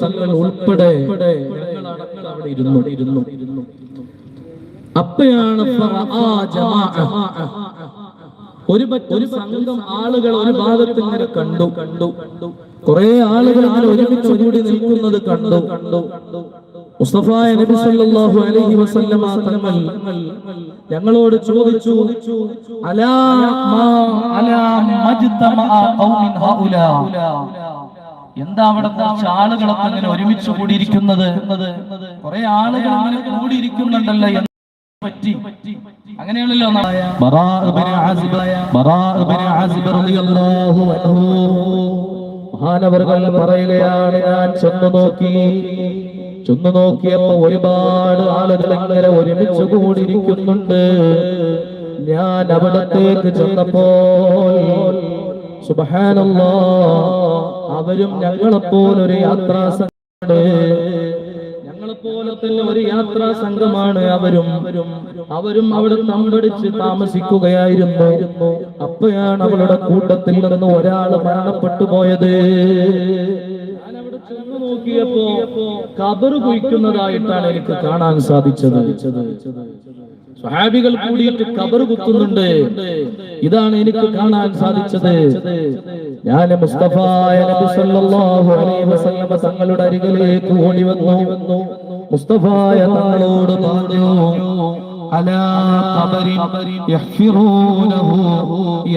തങ്ങൾ ഉൾപ്പെടെ അപ്പയാണ്. ഒരു ഒരു സംഘം ആളുകൾ ഒരു ഭാഗത്ത് ഇങ്ങനെ കണ്ടു. കണ്ടു കണ്ടു കുറെ ആളുകൾ ഇങ്ങനെ ഒരുമിച്ച് കൂടി നിൽക്കുന്നത് കണ്ടു. കണ്ടു നബി സല്ലല്ലാഹു അലൈഹി വസല്ലമ തങ്ങൾ ഞങ്ങളോട് ചോദിച്ചു അലാ മാ അലാ എന്താ അവിടെ കുറച്ച് ആളുകളൊക്കെ ഇങ്ങനെ ഒരുമിച്ച് കൂടിയിരിക്കുന്നത്? കുറെ ആളുകൾ അങ്ങനെ കൂടിയിരിക്കുന്നുണ്ടല്ലോ പറ്റി. അങ്ങനെയാണല്ലോ മഹാനവർകൾ പറയുകയാണ് ഞാൻ ചെന്നു നോക്കി. ചെന്നു നോക്കിയപ്പോ ഒരുപാട് ആളുകൾ ഇങ്ങനെ ഒരുമിച്ച് കൂടിയിരിക്കുന്നുണ്ട്. ഞാൻ അവിടത്തേക്ക് ചെന്നപ്പോൾ സുബ്ഹാനല്ലാ. അവരും ഞങ്ങളെപ്പോലൊരു യാത്രാ ഞങ്ങളെപ്പോലെ തന്നെ ഒരു യാത്രാ സംഘമാണ് അവരും. അവരും അവിടെ തമ്പടിച്ച് താമസിക്കുകയായിരുന്നു. അപ്പോഴാണ് അവളുടെ കൂട്ടത്തിൽ നിന്ന് ഒരാൾ മരണപ്പെട്ടു പോയത്. ചെന്ന് നോക്കിയപ്പോ കബറ് കുഴിക്കുന്നതായിട്ടാണ് എനിക്ക് കാണാൻ സാധിച്ചത്. സ്വഹാബികൾ കൂടിയിട്ട് കബർ കുത്തുന്നുണ്ട്. ഇതാണ് എനിക്ക് കാണാൻ സാധിച്ചത്. ഞാൻ മുസ്തഫായ നബി സല്ലല്ലാഹു അലൈഹി വസല്ലമ തങ്ങളുടെ അരികിലേക്ക് ഓടി വന്നു. മുസ്തഫായ തങ്ങളോട് പറഞ്ഞു അലാ ഖബരി യഹ്ഫിറൂനഹു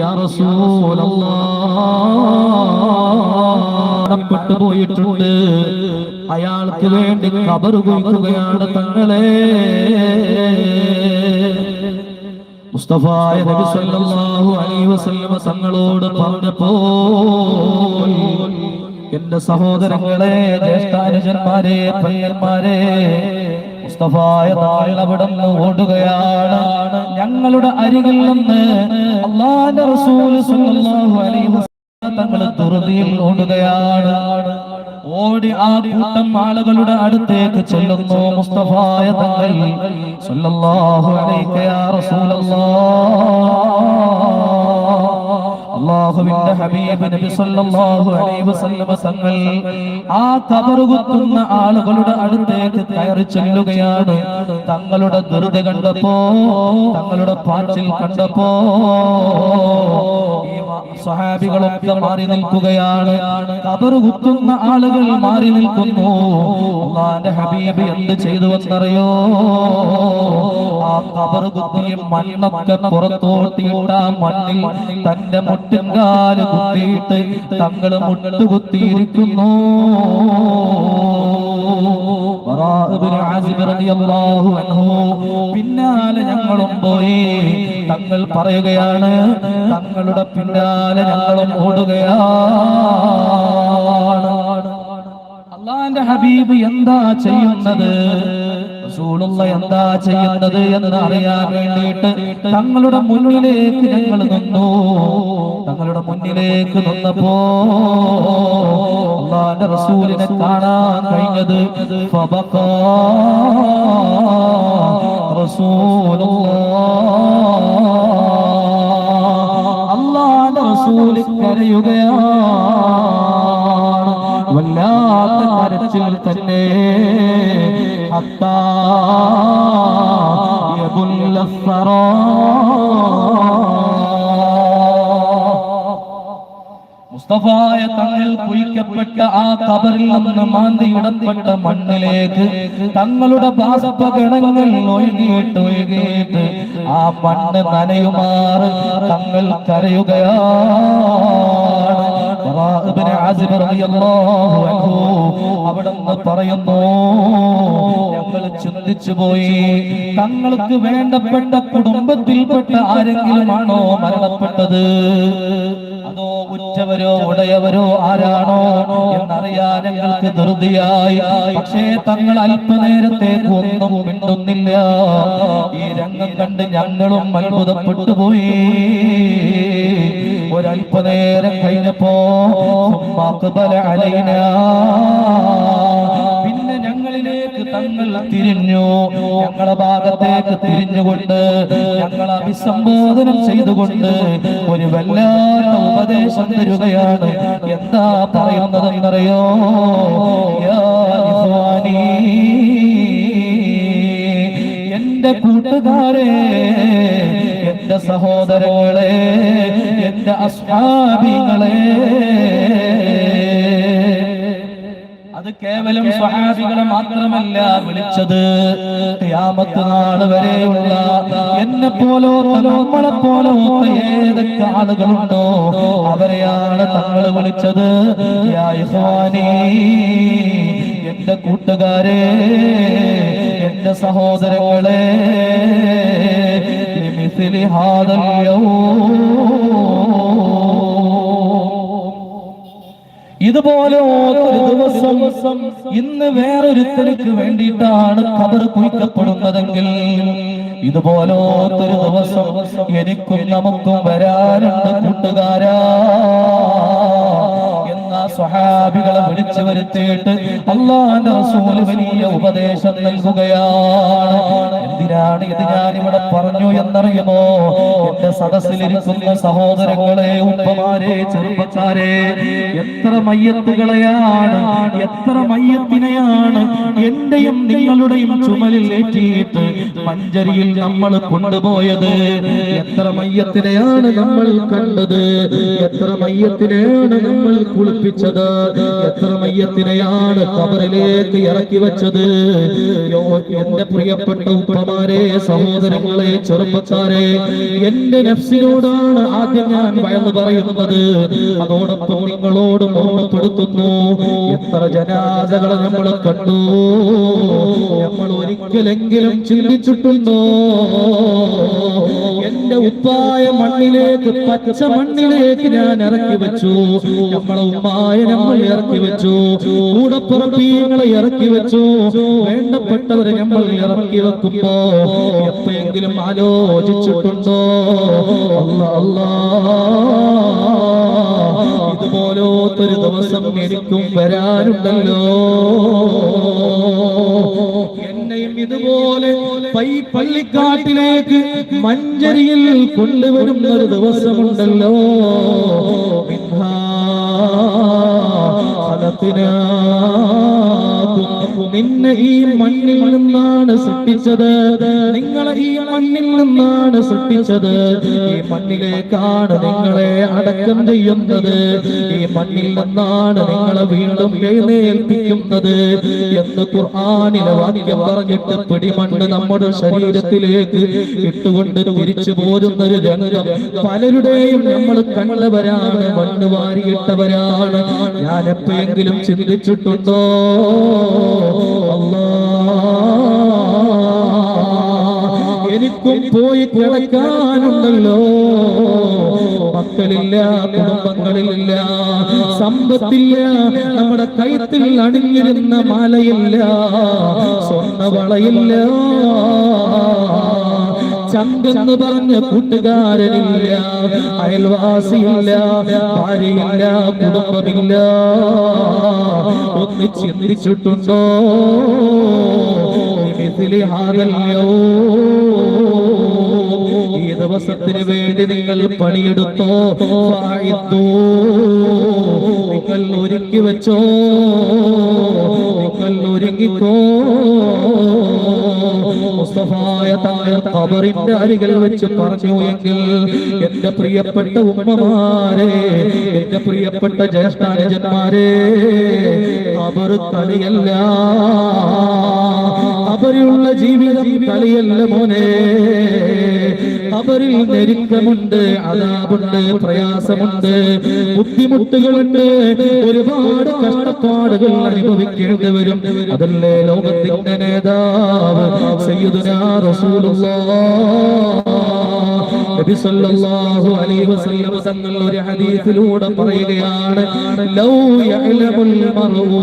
യാ റസൂലല്ലാഹ് പ്പെട്ടു പോയിട്ടുണ്ട്. അയാൾക്ക് വേണ്ടി കബറ് കുഴിക്കുകയാണ് തങ്ങളെ. മുസ്തഫായ നബി സല്ലല്ലാഹു അലൈഹി വസല്ലമ തങ്ങളോട് പറഞ്ഞപ്പോൾ എന്റെ സഹോദരങ്ങളെ ജ്യേഷ്ഠാനുജന്മാരെ പയ്യന്മാരെ മുസ്തഫായ താഴെ ഓടുകയാണ്. ഞങ്ങളുടെ അരികിൽ നിന്ന് അള്ളാന്റെ റസൂൽ സല്ലല്ലാഹു അലൈഹി വസല്ലമ തുറതിയിൽ ഓടുകയാണ്. ഓടി ആ കൂട്ടം ആളുകളുടെ അടുത്തേക്ക് ചെല്ലുന്നു. മുസ്തഫായ തങ്ങൾ സല്ലല്ലാഹു അലൈക യാ റസൂലല്ലാഹ് അള്ളാഹുവിന്റെ ഹബീബ് നബി സല്ലല്ലാഹു അലൈഹി വസല്ലമ തങ്ങൾ ആ കബറുകുത്തുന്ന ആളുകളുടെ അടുത്തേക്ക് കയറി ചെല്ലുകയാണ്. തങ്ങളുടെ ധൃതി കണ്ടപ്പോ തങ്ങളുടെ പാച്ചിൽ കണ്ടപ്പോ സഹാബികളൊക്കെ മാറി നിൽക്കുകയാണ്. കബറ് കുത്തുന്ന ആളുകൾ മാറി നിൽക്കുന്നു. അള്ളാന്റെ ഹബീബ് എന്ത് ചെയ്തു? എന്നറിയോ? കബറ് കുത്തിയ മണ്ണൊക്കെ പുറത്തോട്ടിയിട്ട മണ്ണിൽ തന്റെ മുട്ടുംകാൽ കുത്തിയിട്ട് തങ്ങൾ മുട്ടുകുത്തിയിരിക്കുന്നു പിന്നാലെ ഞങ്ങളും പോയി. തങ്ങൾ പറയുകയാണ് തങ്ങളുടെ പിന്നാലെ ഞങ്ങളും ഓടുകയാണ്. അള്ളാന്റെ ഹബീബ് എന്താ ചെയ്യുന്നത്? റസൂലുള്ള എന്താ ചെയ്യുന്നത് എന്ന് അറിയാൻ വേണ്ടിയിട്ട് തങ്ങളുടെ മുന്നിലേക്ക് ഞങ്ങൾ നിന്നു. തങ്ങളുടെ മുന്നിലേക്ക് നിന്നപ്പോ അള്ളാന്റെ റസൂലിനെ കാണാൻ കഴിഞ്ഞത് അള്ളാന്റെ റസൂൽ കരയുകയാണ്. വല്ലാത്ത കരച്ചിൽ തന്നെ. യബുല്ല സറാ. മുസ്തഫായ തങ്ങൾ കുഴിക്കപ്പെട്ട ആ കബറിൽ നിന്ന് മാന്തിയിടപ്പെട്ട മണ്ണിലേക്ക് തങ്ങളുടെ ബാസപകടങ്ങൾ ഒഴുകിയിട്ട് ഒഴുകിയിട്ട് ആ മണ്ണ് നനയുമാറ് തങ്ങൾ കരയുകയാണ് പറയുന്നു ചിന്തിച്ചു പോയി. തങ്ങൾക്ക് വേണ്ടപ്പെട്ട കുടുംബത്തിൽപ്പെട്ട ആരെങ്കിലുമാണോ മരണപ്പെട്ടത്? അതോ ഉറ്റവരോ ഉടയവരോ ആരാണോ എന്നറിയാൻ ഞങ്ങൾക്ക് ധൃതിയായി. പക്ഷേ തങ്ങൾ അല്പനേരത്തേക്ക് ഒന്നും മിണ്ടുന്നില്ല. ഈ രംഗം കണ്ട് ഞങ്ങളും അത്ഭുതപ്പെട്ടു പോയി. ഒരല്പനേരം കഴിഞ്ഞപ്പോ. പിന്നെ ഞങ്ങളിലേക്ക് തങ്ങൾ തിരിഞ്ഞു. ഞങ്ങളെ ഭാഗത്തേക്ക് തിരിഞ്ഞുകൊണ്ട് ഞങ്ങളെ അഭിസംബോധനം ചെയ്തുകൊണ്ട് ഒരു വല്ലാത്ത ഉപദേശം തരുകയാണ്. എന്താ പറയുന്നതെന്നറിയോ? എന്റെ കൂട്ടുകാരെ എന്റെ സഹോദരങ്ങളെ എന്റെ അസ്ഹാബികളെ. അത് കേവലം സ്വഹാബികളെ മാത്രമല്ല വിളിച്ചത് ഖിയാമത്ത് നാൾ വരെയുള്ള എന്നെ പോലോ നമ്മളെ പോലോ ഏതൊക്കെ ആളുകളുണ്ടോ അവരെയാണ് തങ്ങൾ വിളിച്ചത്. എന്റെ കൂട്ടുകാരെ എന്റെ സഹോദരങ്ങളെ. ഹാദൽ യൗം ഇതുപോലെ ഓരോ ദിവസം ഇന്ന് വേറൊരുത്തർക്ക് വേണ്ടിയിട്ടാണ് കബർ കുഴിക്കപ്പെടുന്നതെങ്കിൽ ഇതുപോലൊരു ദിവസം എനിക്കും നമുക്കും വരാനുണ്ട് കൂട്ടുകാരാ സ്വഹാബികളെ വിളിച്ചു വരുത്തിയിട്ട് അള്ളാന്റെ റസൂൽ വലിയ ഉപദേശം നൽകുകയാണ്. എന്തിനാണ് ഇത് ഞാൻ ഇവിടെ പറഞ്ഞു എന്നറിയുമോ? എന്റെ സദസ്സിലിരിക്കുന്ന സഹോദരങ്ങളെ ഉപ്പമാരെ ചെറുപ്പക്കാരെ എത്ര മയ്യത്തുകളെയാണ് എത്ര മയ്യത്തിനെയാണ് എന്റെയും നിങ്ങളുടെയും ചുമലിൽ ഏറ്റിയിട്ട് മഞ്ചരിയിൽ നമ്മൾ കൊണ്ടുപോയത്? എത്ര മയ്യത്തിനെയാണ് നമ്മൾ കണ്ടത്? എത്ര മയ്യത്തിനെയാണ് നമ്മൾ കുളിപ്പിച്ചത്? എത്ര മയ്യത്തിനെയാണ് കബറിലേക്ക് ഇറക്കി വെച്ചത്? എന്റെ പ്രിയപ്പെട്ട ഉപ്പമാരെ സഹോദരങ്ങളെ ചെറുപ്പക്കാരെ എന്റെ നഫ്സിനോടാണ് ആദ്യം ഞാൻ വയന്ന് പറയുന്നത്. അതോടൊപ്പം നിങ്ങളോട് ഓർമ്മപ്പെടുത്തുന്നു എത്ര ജനാദകളെ നമ്മൾ കണ്ടു നമ്മൾ ഒരിക്കലെങ്കിലും ചിന്തിച്ചിട്ടുണ്ടോ? എന്റെ ഉപ്പായ മണ്ണിലേക്ക് പച്ച മണ്ണിലേക്ക് ഞാൻ ഇറക്കി വെച്ചു. നമ്മളെ ഉമ്മായ നമ്മൾ ഇറക്കി വെച്ചു. കൂടപ്പുറപ്പീങ്ങളെ ഇറക്കി വെച്ചു. വേണ്ടപ്പെട്ടവരെ നമ്മൾ ഇറക്കി വെക്കുമ്പോ എപ്പോഴെങ്കിലും ആലോചിച്ചിട്ടുണ്ടോ? അല്ല. ഇതുപോലത്തൊരു ദിവസം എനിക്കും വരാനുണ്ടല്ലോ. ഇതുപോലെ പള്ളിക്കാട്ടിലേക്ക് മഞ്ചരിയിൽ കൊണ്ടുവരുന്ന ഒരു ദിവസമുണ്ടല്ലോ ഫലത്തിനാകും. നിന്നെ ഈ മണ്ണിൽ നിന്നാണ് സൃഷ്ടിച്ചത്. നിങ്ങളെ ഈ മണ്ണിൽ നിന്നാണ് സൃഷ്ടിച്ചത്. ഈ മണ്ണിലേക്കാണ് നിങ്ങളെ അടക്കം ചെയ്യുന്നത്. ഈ മണ്ണിൽ നിന്നാണ് നിങ്ങളെ വീണ്ടും എഴുന്നേൽപ്പിക്കുന്നത്. എന്ന് ഖുർആനിലെ വാക്യം പറഞ്ഞിട്ട് പിടിമണ്ണ് നമ്മുടെ ശരീരത്തിലേക്ക് ഇട്ടുകൊണ്ട് തിരിച്ചു പോരുന്ന ഒരു രംഗം പലരുടെയും നമ്മൾ കണ്ടവരാണ് മണ്ണ് വാരിയിട്ടവരാണ്. ഞാൻ എപ്പോഴെങ്കിലും ചിന്തിച്ചിട്ടുണ്ടോ? എനിക്കും പോയി കിടക്കാനുണ്ടല്ലോ. മക്കളില്ല കുടുംബങ്ങളിലില്ല സമ്പത്തില്ല നമ്മുടെ കൈത്തിൽ അണിഞ്ഞിരുന്ന മാലയില്ല സ്വർണവളയില്ല ചന്തെന്ന് പറഞ്ഞ കൂട്ടുകാരനില്ല അയൽവാസിയില്ല ഭാര്യയില്ല കുടുംബമില്ല. ഒന്ന് ചിന്തിച്ചിട്ടുണ്ടോ? ഹാദല്യോ ഈ ദിവസത്തിന് വേണ്ടി നിങ്ങൾ പണിയെടുത്തോ? വായിത്തോ? നിങ്ങൾ ഒരുക്കി വെച്ചോ? നിങ്ങൾ ഒരുങ്ങിക്കോ? മുസ്തഫായ തങ്ങൾ ഖബറിന്റെ അരികിൽ വെച്ച് പറഞ്ഞു എങ്കിൽ എന്റെ പ്രിയപ്പെട്ട ഉമ്മമാരെ എന്റെ പ്രിയപ്പെട്ട ജ്യേഷ്ഠാനുജന്മാരെ ഖബർ കളിയല്ല ഖബറിലുള്ള ജീവിതം കളിയല്ല മോനെ. അവരിൽ ഞെരുക്കമുണ്ട് അതാപുണ്ട് പ്രയാസമുണ്ട് ബുദ്ധിമുട്ടുകളുണ്ട്. ഒരുപാട് കഷ്ടപ്പാടുകൾ അനുഭവിക്കേണ്ടി വരും. അതല്ലേ ലോകത്തിന്റെ നേതാവ് സയ്യിദുനാ റസൂലുള്ളാഹ് നബി സല്ലല്ലാഹു അലൈഹി വസല്ലം തങ്ങൾ ഒരു ഹദീസിലൂടെ പറയുകയാണ് ലൗ യഅലമുൽ മർഉ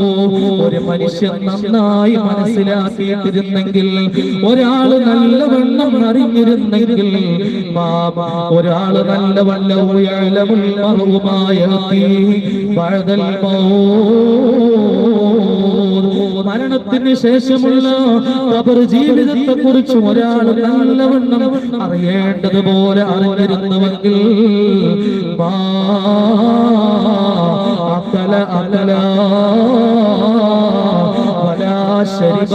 ഒരു മനുഷ്യൻ നന്നായി മനസ്സിലാക്കിയിട്ടിരുന്നെങ്കിൽ ഒരാൾ നല്ലവണ്ണം അറിഞ്ഞിരുന്നെങ്കിൽ മാമ ഒരാൾ നല്ലവണ്ണം യഅലമുൽ മർഉ മാ യഅതി ബഅദൽ മരണ മരണത്തിന് ശേഷമുള്ള കബർ ജീവിതത്തെ കുറിച്ച് ഒരാൾ നല്ലവണ്ണം അറിയേണ്ടതുപോലെ അറിഞ്ഞിരുന്നുവെങ്കിൽ അകല അകല വലാ ശരിബ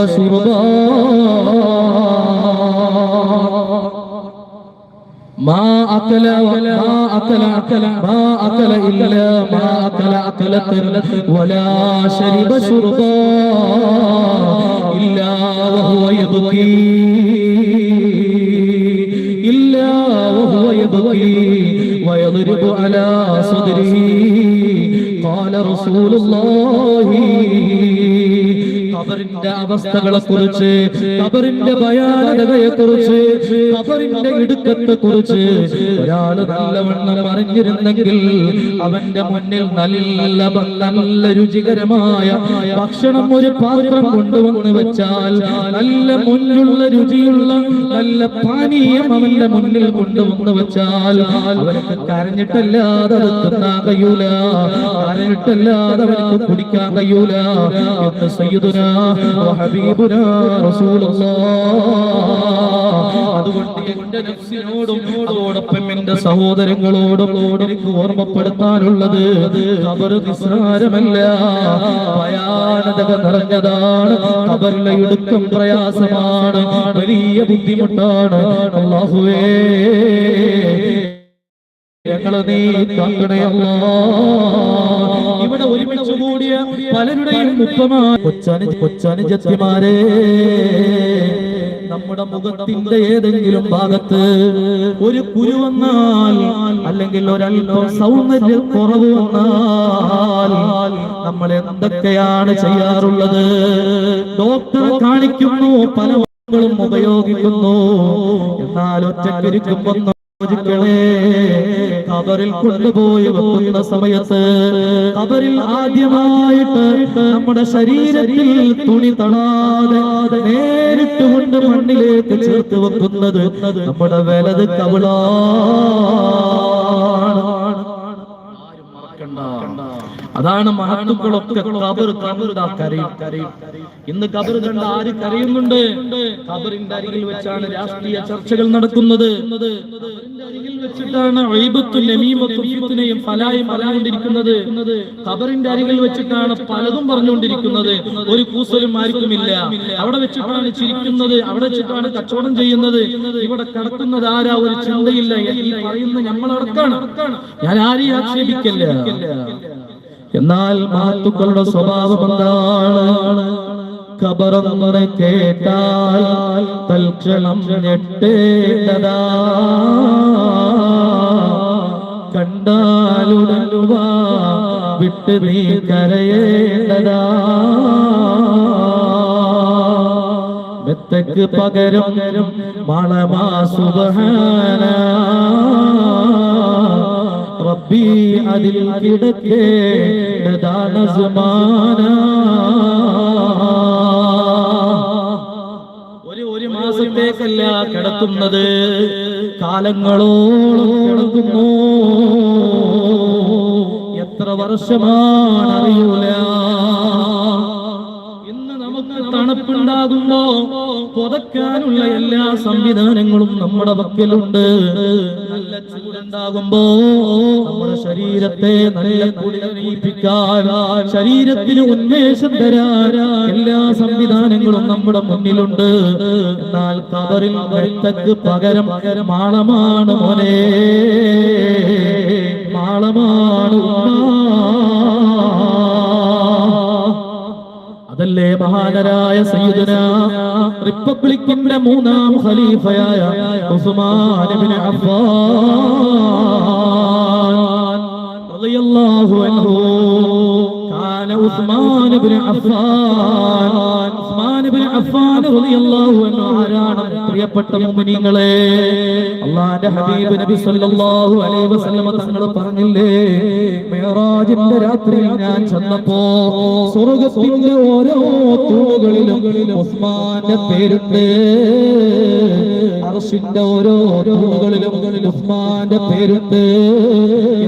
ما أكل ما أكل أكل ما أكل إلا ما أكل أكلة ولا شرب شربا إلا وهو يبكي إلا وهو يبكي ويضرب على صدره قال رسول الله ഖബറിന്റെ അവസ്ഥകളെ കുറിച്ച് കബറിന്റെ ഭയാനകതയെ കുറിച്ച് കബറിന്റെ ഇടുക്കത്തെ കുറിച്ച് ഒരാൾ നല്ലവണ്ണം അറിഞ്ഞിരുന്നെങ്കിൽ അവന്റെ മുന്നിൽ നല്ല നല്ല രുചികരമായ ഭക്ഷണം ഒരു പാത്രം കൊണ്ടുവന്ന് വെച്ചാൽ നല്ല മുന്നിലുള്ള രുചിയുള്ള നല്ല പാനീയം അവന്റെ മുന്നിൽ കൊണ്ടുവന്ന് വെച്ചാൽ കരഞ്ഞിട്ടല്ലാതെ തിന്നാൻ കഴിയൂല കരഞ്ഞിട്ടല്ലാതെ അവർക്ക് കുടിക്കാൻ കഴിയൂല. സയ്യിദുന ഹബീബുന അതുകൊണ്ട് എന്റെ നഫ്സിനോടും അതോടൊപ്പം എന്റെ സഹോദരങ്ങളോടും ഓർമ്മപ്പെടുത്താനുള്ളത് ഖബർ നിസ്സാരമല്ല. ഭയാനതക നിറഞ്ഞതാണ്. അവരുടെ ഇടുക്കം പ്രയാസമാണ്. വലിയ ബുദ്ധിമുട്ടാണ്. അല്ലാഹുവേ ഞങ്ങളെ നീ ഒരുമിച്ച് കൂടിയ പലരുടെയും മുഖമാണ് കൊച്ചാനി കൊച്ചാനി ജത്തിമാരെ. നമ്മുടെ മുഖത്തിന്റെ ഏതെങ്കിലും ഭാഗത്ത് ഒരു കുരു വന്നാൽ അല്ലെങ്കിൽ ഒരല്പം സൗന്ദര്യ കുറവ് വന്നാൽ നമ്മൾ എന്തൊക്കെയാണ് ചെയ്യാറുള്ളത്? ഡോക്ടറെ കാണിക്കുന്നു പല ഉപയോഗിക്കുന്നു. എന്നാൽ ഒറ്റക്കിരിക്കുമ്പോ ോജിക്കളെ കബറിൽ കൊണ്ടുപോയി വെക്കുന്ന സമയത്ത് കബറിൽ ആദ്യമായിട്ട് നമ്മുടെ ശരീരത്തിൽ തുണി തടാതെ നേരിട്ട് കൊണ്ട് മണ്ണിലേക്ക് ചേർത്ത് വെക്കുന്നത് നമ്മുടെ വലത് കബളാണ് അതാണ് മഹത്തുക്കളൊക്കെ കബർ ദാ കരയും ഇന്ന് കബർ കണ്ട ആര് കരയുന്നുണ്ട്? കബറിന്റെ അരികിൽ വെച്ചാണ് രാഷ്ട്രീയ ചർച്ചകൾ നടക്കുന്നത്. അരികിൽ വെച്ചിട്ടാണ് നമീമത്തും കബറിന്റെ അരികിൽ വെച്ചിട്ടാണ് പലതും പറഞ്ഞുകൊണ്ടിരിക്കുന്നത്. ഒരു കൂസലും ആർക്കുമില്ല. അവിടെ വെച്ചിട്ടാണ് ചിരിക്കുന്നത്. അവിടെ വെച്ചിട്ടാണ് കച്ചവടം ചെയ്യുന്നത്. ഇവിടെ കടക്കുന്നത് ആരാ? ഒരു ചിന്തയില്ല. ഈ പറയുന്ന നമ്മളടക്കാണ് ഞാൻ ആരെയും ആക്ഷേപിക്കല്ല. എന്നാൽ മാത്തുക്കളുടെ സ്വഭാവം എന്താണ്? കേട്ടാൽ തൽക്ഷണം ഞെട്ടേണ്ടതാ. കണ്ടാലുടലുവ വിട്ട് നീ കരയേണ്ടതാ. മെത്തക്ക് പകരം മണമാ സുബഹാന. റബ്ബി അതിൽ കിടക്കേണ്ടതാണ് സുമാന ഒരു ഒരു മാസത്തേക്കല്ല കിടത്തുന്നത്. കാലങ്ങളോളം എത്ര വർഷമാണ് അറിയൂല. തണുപ്പുണ്ടാകുമ്പോ പുതക്കാനുള്ള എല്ലാ സംവിധാനങ്ങളും നമ്മുടെ പക്കലുണ്ട് നല്ല ചൂടുണ്ടാകുമ്പോ നമ്മുടെ ശരീരത്തെ നല്ല കുളിരണിയിപ്പിക്കാൻ ശരീരത്തിന് ഉന്മേഷം തരാൻ എല്ലാ സംവിധാനങ്ങളും നമ്മുടെ മുന്നിലുണ്ട്. എന്നാൽ കബറിൽ വെട്ടക്ക് പകരം മാളമാണ് മോനെ. മാളമാണ് ഉമ്മ. അതല്ലേ മഹാനരായ സയ്യിദന റിപ്പബ്ലിക്കിന്റെ മൂന്നാം ഖലീഫയായ ഉസ്മാൻ ഇബ്നു അഫ്ഫാൻ. റളിയല്ലാഹു അൻഹു. കാന ഉസ്മാൻ ഇബ്നു അഫ്ഫാൻ. ഉസ്മാൻ ഇബ്നു അഫ്ഫാൻ റളിയല്ലാഹു അൻഹു ആരാണ്? പ്രിയപ്പെട്ട മുഅ്മിനീങ്ങളെ അല്ലാഹുവിന്റെ ഹബീബ് നബി സല്ലല്ലാഹു അലൈഹി വസല്ലം തങ്ങൾ പറഞ്ഞില്ലേ? മിഅ്റാജിന്റെ രാത്രിയിൽ ഞാൻ ചെന്നപ്പോ സ്വർഗത്തിന്റെ ഓരോ തൂണുകളിലും ഉസ്മാന്റെ പേരുണ്ട് അർശിന്റെ ഓരോ തൂണുകളിലും ഉസ്മാന്റെ പേരുണ്ട്.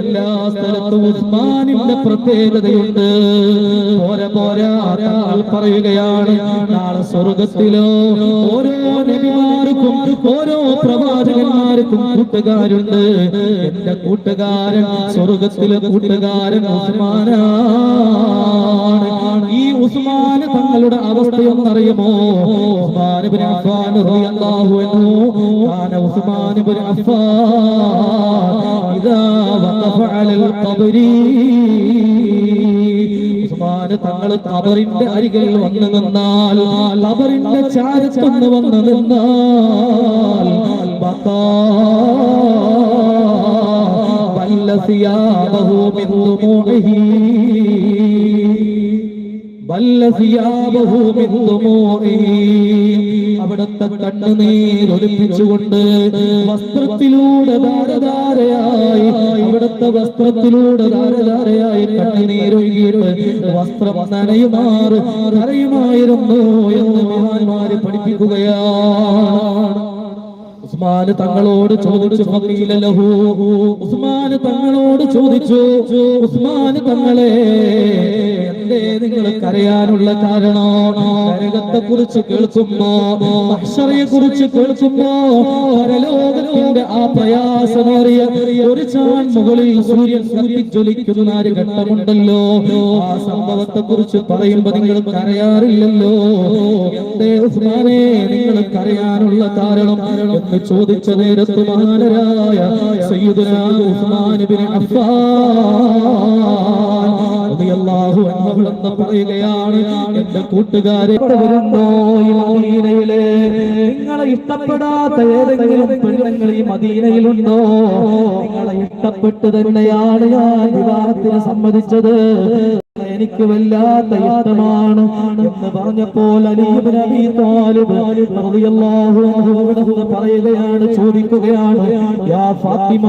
എല്ലാ സ്ഥലത്തും ഉസ്മാനിന്റെ പ്രത്യേകതയുണ്ട്. പോരെ പോരാ പറയുകയാണ് നാളെ സ്വർഗത്തിലോ ഓരോ നബിമാർക്കും ഓരോ പ്രവാചകന്മാർക്കും കൂട്ടുകാരുണ്ട്. എന്റെ കൂട്ടുകാരൻ സ്വർഗത്തിലെ കൂട്ടുകാരൻ ഉസ്മാനാണ് ഈ ഉസ്മാന് തങ്ങളുടെ അവസ്ഥയൊന്നറിയുമോ ഉസ്മാൻ ഇബ്നു അൻഹു. ഉസ്മാൻ ഖബറിന്റെ അരികിൽ വന്നു നിന്നാൽ കബറിന്റെ ചാരത്തൊന്ന് വന്നു നിന്നാൽ അവിടുത്തെ കണ്ണുനീർ ഒലിപ്പിച്ചുകൊണ്ട് വസ്ത്രത്തിലൂടെ ധാരധാരയായി അവിടുത്തെ വസ്ത്രത്തിലൂടെ ധാരധാരയായി കണ്ണുനീരൊഴുകിയിട്ട് വസ്ത്രം നനയുമാറ് നനയുമായിരുന്നു എന്ന് മഹാന്മാര് പഠിപ്പിക്കുകയാണ്. ഉസ്മാന് തങ്ങളോട് ചോദിച്ചു ഉസ്മാന് തങ്ങളോട് ചോദിച്ചു ഉസ്മാന് തങ്ങളെ എന്തേ നിങ്ങൾ കരയാനുള്ള കാരണമാണോ നരകത്തെ കുറിച്ച് കേൾക്കുമ്പോ അക്ഷറയെ കുറിച്ച് കേൾക്കുമ്പോ പരലോകത്തിന്റെ ആ പ്രയാസമേറിയ ഒരു ചാൻ മുകളിൽ സൂര്യൻ ജ്വലിക്കുന്ന ഒരു ഘട്ടമുണ്ടല്ലോ. ആ സംഭവത്തെ കുറിച്ച് പറയുമ്പോ നിങ്ങൾ കരയാറില്ലല്ലോ എന്തേ ഉസ്മാനെ നിങ്ങൾ കരയാനുള്ള കാരണം ചോദിച്ച നേരത്ത് മഹാനരായ എന്ന് പറയുകയാണ് എന്റെ കൂട്ടുകാരെ മദീനയിലെ നിങ്ങളെ ഇഷ്ടപ്പെടാത്ത ഏതെങ്കിലും പെണ്ണുങ്ങൾ ഈ മദീനയിലുണ്ടോ? നിങ്ങളെ ഇഷ്ടപ്പെട്ട് തന്നെയാണ് ഞാൻ വിവാഹത്തിന് സമ്മതിച്ചത്. എനിക്ക് വല്ലാത്ത ഇഷ്ടമാണ് എന്ന് പറഞ്ഞപ്പോൾ പറയുകയാണ് ചോദിക്കുകയാണ് യാ ഫാത്തിമ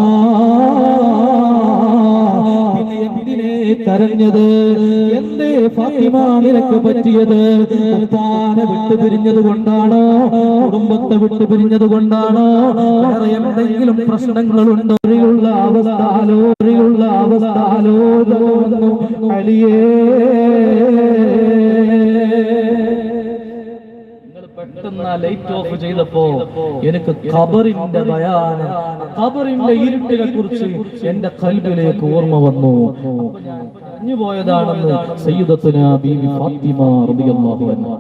എന്തിനെ കരഞ്ഞത്? എന്തേ ഫാത്തിമ നിനക്ക് പറ്റിയത്? ഉപ്പാനെ വിട്ടു പിരിഞ്ഞത് കൊണ്ടാണോ? കുടുംബത്തെ വിട്ടു പിരിഞ്ഞത് കൊണ്ടാണോ? വേറെ എന്തെങ്കിലും പ്രശ്നങ്ങളുണ്ടോ? അവസ്ഥ ആലോചനയുള്ള അവസ്ഥ ആലോചന അലിയേ പെട്ടെന്ന് ലൈറ്റ് ഓഫ് ചെയ്തപ്പോ എനിക്ക് ഖബറിന്റെ ഭയാനം ഖബറിന്റെ ഇരുട്ടിനെ കുറിച്ച് എന്റെ കൽബിലേക്ക് ഓർമ്മ വന്നു. പറഞ്ഞു പോയതാണെന്ന് സയ്യിദത്തുന ബീവി ഫാത്തിമ റളിയല്ലാഹു അൻഹ.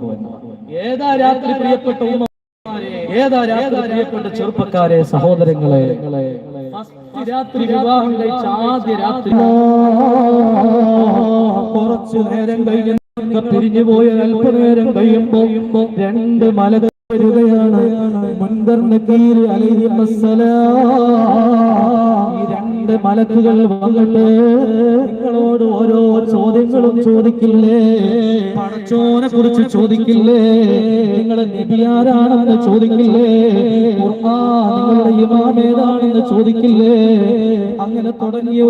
ഏതാ രാത്രി പ്രിയപ്പെട്ട ഏതാ രാത്രി പ്രിയപ്പെട്ട ചെറുപ്പക്കാരെ സഹോദരങ്ങളെ? ഫസ്റ്റ് രാത്രി വിവാഹം കഴിച്ച ആദ്യ രാത്രി. കുറച്ചു നേരം കഴിഞ്ഞ് പിരിഞ്ഞു പോയ അല്പനേരം കഴിയുമ്പോ രണ്ട് മലകൾ വരികയാണ് മുൻകർ ഈ രണ്ട് മലക്കുകൾ വന്നിട്ട് നിങ്ങളോട് ഓരോ ചോദ്യങ്ങളും ചോദിക്കില്ലേ? പടച്ചോനെ കുറിച്ച് ചോദിക്കില്ലേ? നിങ്ങളെ നബിയാരാണെന്ന് ചോദിക്കില്ലേ? നിങ്ങളുടെ ഇമാമേതാണെന്ന് ചോദിക്കില്ലേ? അങ്ങനെ തുടങ്ങിയ